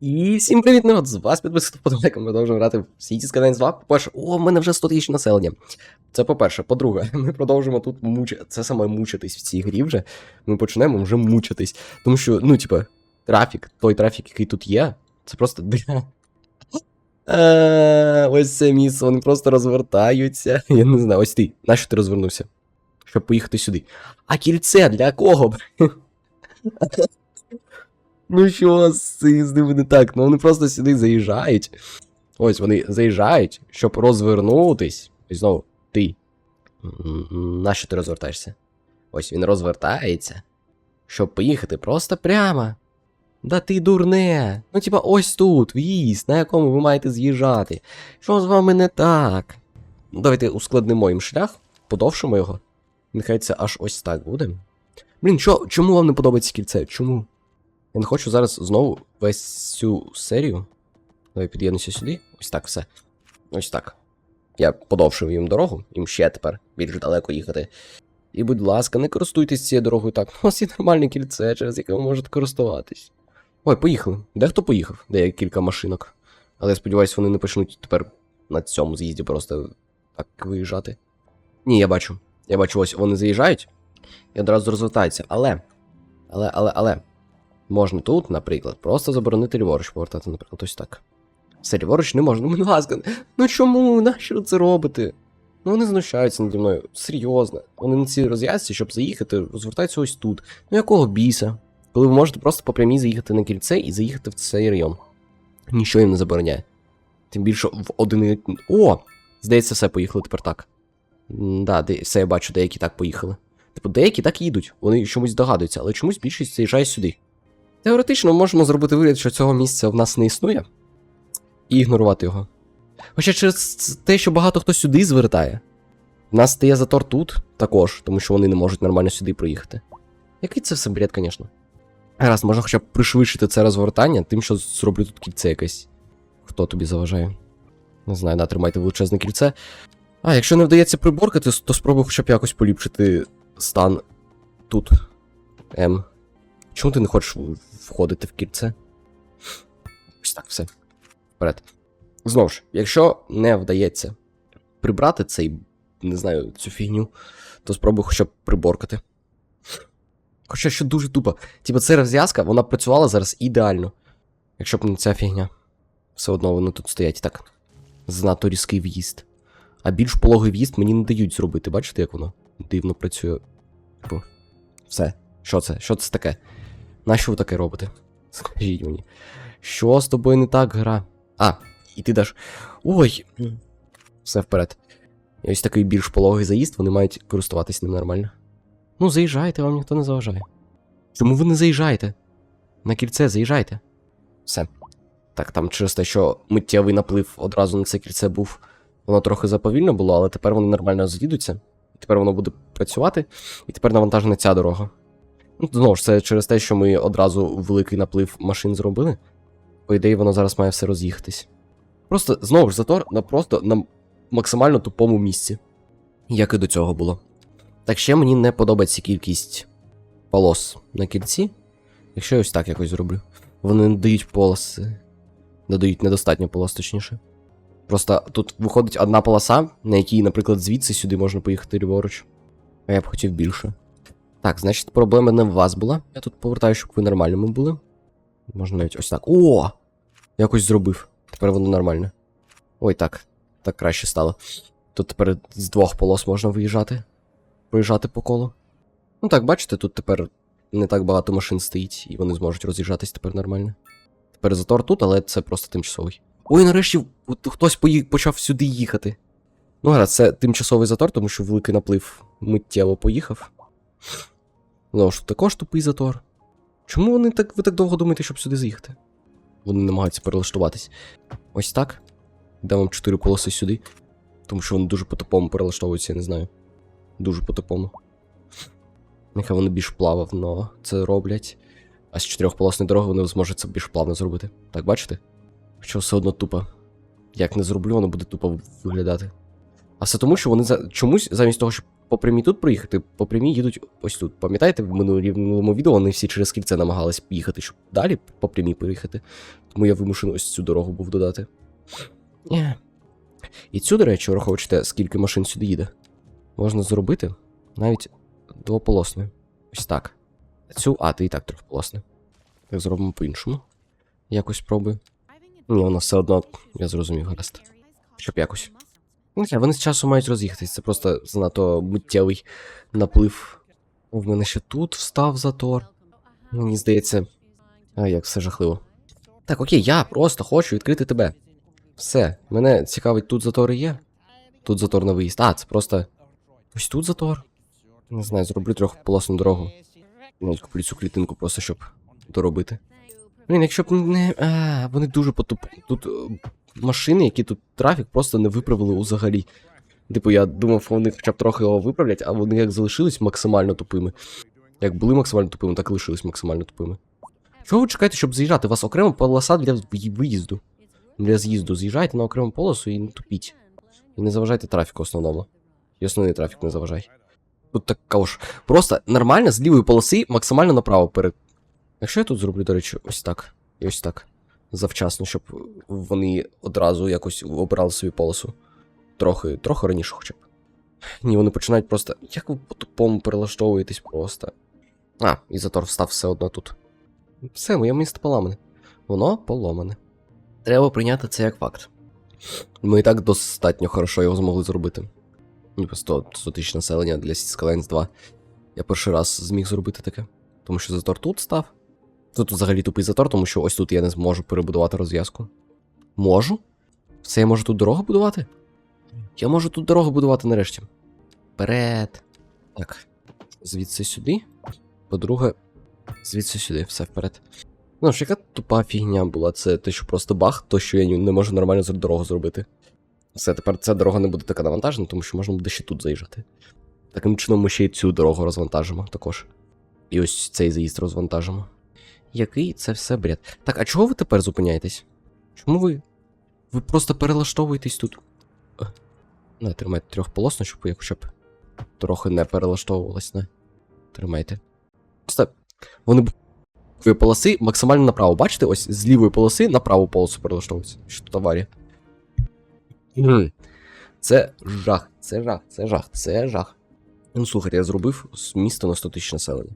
І всім привіт, народ! З вас підписано подолайком, продовжуємо грати в City Skylines 2. По-перше, о, в мене вже 100 тисяч населення. Це по-перше. По-друге, ми продовжуємо тут мучити. Це саме мучитись в цій грі вже. Ми почнемо вже мучитись. Тому що, ну, типа, трафік, той трафік, який тут є, це просто. Е, Ось це місце, вони просто розвертаються. Я не знаю, ось ти. Нащо ти розвернувся? Щоб поїхати сюди. А кільце для кого? Ну що з ними не так? Ну вони просто сюди заїжджають. Ось вони заїжджають, щоб розвернутись. І знову ти. Нащо ти розвертаєшся? Ось він розвертається, щоб поїхати просто прямо. Да ти дурне. Ну, типа, ось тут, в'їзд, на якому ви маєте з'їжджати. Що з вами не так? Ну, давайте ускладнимо їм шлях, подовшимо його. Нехай це аж ось так буде. Блін, що, чому вам не подобається кільце? Чому? Я не хочу зараз знову весь цю серію. Давай під'єднуся сюди. Ось так все. Ось так. Я подовшив їм дорогу, їм ще тепер більш далеко їхати. І, будь ласка, не користуйтесь цією дорогою так. У вас є нормальне кільце, через яке ви можете користуватись. Ой, поїхали. Дехто поїхав, де кілька машинок. Але я сподіваюся, вони не почнуть тепер на цьому з'їзді просто так виїжджати. Ні, я бачу. Я бачу, ось вони заїжджають і одразу розвертаються. Але. Але, але, але. Можна тут, наприклад, просто заборонити ліворуч повертати, наприклад, ось так. Все, ліворуч не можна. Ну, будь ласка, ну чому? Нащо це робите? Ну вони знущаються наді мною. Серйозно. Вони на цій розв'язці, щоб заїхати, розвертаються ось тут. Ну якого біса? Коли ви можете просто по прямій заїхати на кільце і заїхати в цей район. Нічого їм не забороняє. Тим більше в один. О! Здається, все поїхали тепер так. М, Да, де, все я бачу, деякі так поїхали. Типу, деякі так їдуть, вони чомусь догадуються, але чомусь більшість заїжджає сюди. Теоретично можемо зробити вигляд, що цього місця в нас не існує, і ігнорувати його. Хоча через те, що багато хто сюди звертає, в нас стає затор тут також, тому що вони не можуть нормально сюди проїхати. Який це все бред, звісно. Раз, можна хоча б пришвидшити це розвертання, тим, що зроблю тут кільце якесь. Хто тобі заважає? Не знаю, да, тримайте величезне кільце. А, якщо не вдається приборкати, то спробуй хоча б якось поліпшити стан тут. М. Чому ти не хочеш входити в кільце? Ось так, все. Вперед. Знову ж, якщо не вдається прибрати цей, не знаю, цю фігню, то спробуй хоча б приборкати. Хоча що дуже тупо. Типа ця розв'язка, вона працювала зараз ідеально. Якщо б не ця фігня. Все одно вони тут стоять і так. Занадто різкий в'їзд. А більш пологий в'їзд мені не дають зробити. Бачите, як воно дивно працює. Типу, все. Що це? Що це таке? Нащо ви таке робите? Скажіть мені. Що з тобою не так, гра? А, і ти даш. Ой. Все вперед. І ось такий більш пологий заїзд, вони мають користуватись ним нормально. Ну, заїжджайте, вам ніхто не заважає. Чому ви не заїжджаєте? На кільце заїжджайте. Все. Так, там через те, що миттєвий наплив одразу на це кільце був, воно трохи заповільно було, але тепер вони нормально з'їдуться. Тепер воно буде працювати, і тепер навантажена ця дорога. Ну, знову ж, це через те, що ми одразу великий наплив машин зробили. По ідеї, воно зараз має все роз'їхатись. Просто знову ж затор на просто на максимально тупому місці. Як і до цього було. Так ще мені не подобається кількість полос на кільці. Якщо я ось так якось зроблю. Вони не дають полоси. Додають недостатньо полос, точніше. Просто тут виходить одна полоса, на якій, наприклад, звідси сюди можна поїхати ліворуч. А я б хотів більше. Так, значить, проблема не в вас була. Я тут повертаю, щоб ви нормальними були. Можна навіть ось так. О! Якось зробив. Тепер воно нормально. Ой, так. Так краще стало. Тут тепер з двох полос можна виїжджати. Проїжджати по колу. Ну так, бачите, тут тепер не так багато машин стоїть, і вони зможуть роз'їжджатись тепер нормально. Тепер затор тут, але це просто тимчасовий. Ой, нарешті хтось почав сюди їхати. Ну, гаразд, це тимчасовий затор, тому що великий наплив миттєво поїхав. Ж також тупий затор. Чому вони так, ви так довго думаєте, щоб сюди заїхати? Вони намагаються перелаштуватись. Ось так. Дам вам 4 полоси сюди. Тому що вони дуже по-тупому перелаштовуються, я не знаю. Дуже по-тупому. Нехай вони більш плавно це роблять. А з чотирьохполосної дороги вони зможуть це більш плавно зробити. Так, бачите? Що все одно тупо. Як не зроблю, воно буде тупо виглядати. А все тому, що вони за... чомусь, замість того, щоб по прямій тут проїхати, по прямій їдуть ось тут. Пам'ятаєте, в минулому відео вони всі через кільце намагались їхати, щоб далі по прямій поїхати. Тому я вимушений ось цю дорогу був додати. І цю, до речі, враховуючи те, скільки машин сюди їде, можна зробити навіть двополосною. Ось так. Цю, а, ти і так трьохполосне. Так зробимо по-іншому. Якось спробую. Ні, воно все одно, я зрозумів, гаразд. Щоб якось. Не, вони з часу мають роз'їхатись, це просто занадто миттєвий наплив. В мене ще тут встав затор. Мені здається. А як все жахливо. Так, окей, я просто хочу відкрити тебе. Все, мене цікавить, тут затори є. Тут затор на виїзд. А, це просто. Ось тут затор. Не знаю, зроблю трьохполосну дорогу. Навіть куплю цю клітинку просто щоб доробити. Блін, якщо б не. А, вони дуже потуп. Тут машини, які тут трафік, просто не виправили взагалі. Типу, я думав, вони хоча б трохи його виправлять, а вони як залишились максимально тупими. Як були максимально тупими, так і лишились максимально тупими. Чого ви чекаєте, щоб заїжджати? У вас окрема полоса для виїзду. Для з'їзду. З'їжджайте на окрему полосу і не тупіть. І не заважайте трафіку основному. І основний трафік не заважай. Тут така ж. Просто нормально з лівої полоси максимально направо перед. Якщо я тут зроблю, до речі, ось так. І ось так. Завчасно, щоб вони одразу якось обирали собі полосу. Трохи, трохи раніше хоча б. Ні, вони починають просто. Як ви по-тупому перелаштовуєтесь просто. А, і затор встав все одно тут. Все, моє місто поламане. Воно поломане. Треба прийняти це як факт. Ми і так достатньо хорошо його змогли зробити. Ну, 100, 100 тисяч населення для Skylines 2. Я перший раз зміг зробити таке. Тому що затор тут став. Тут взагалі тупий затор, тому що ось тут я не зможу перебудувати розв'язку. Можу? Все, я можу тут дорогу будувати? Я можу тут дорогу будувати нарешті. Вперед. Так. Звідси сюди. По-друге, звідси сюди, все вперед. Ну ж, яка тупа фігня була, це те, що просто баг, то що я не можу нормально дорогу зробити. Все, тепер ця дорога не буде така навантажена, тому що можна буде ще тут заїжджати. Таким чином ми ще й цю дорогу розвантажимо також. І ось цей заїзд розвантажимо. Який це все бред. Так, а чого ви тепер зупиняєтесь? Чому ви. Ви просто перелаштовуєтесь тут. Е, На, тримайте трьохполосно, щоб я хоча б трохи не перелаштовувалась, не. Тримайте. Просто вони б- полоси максимально направо. Бачите, ось з лівої полоси на праву полосу перелаштовуються. Що тут? Це жах, це жах, це жах, це жах. Ну слухайте, я зробив з міста на 100 тисяч населення.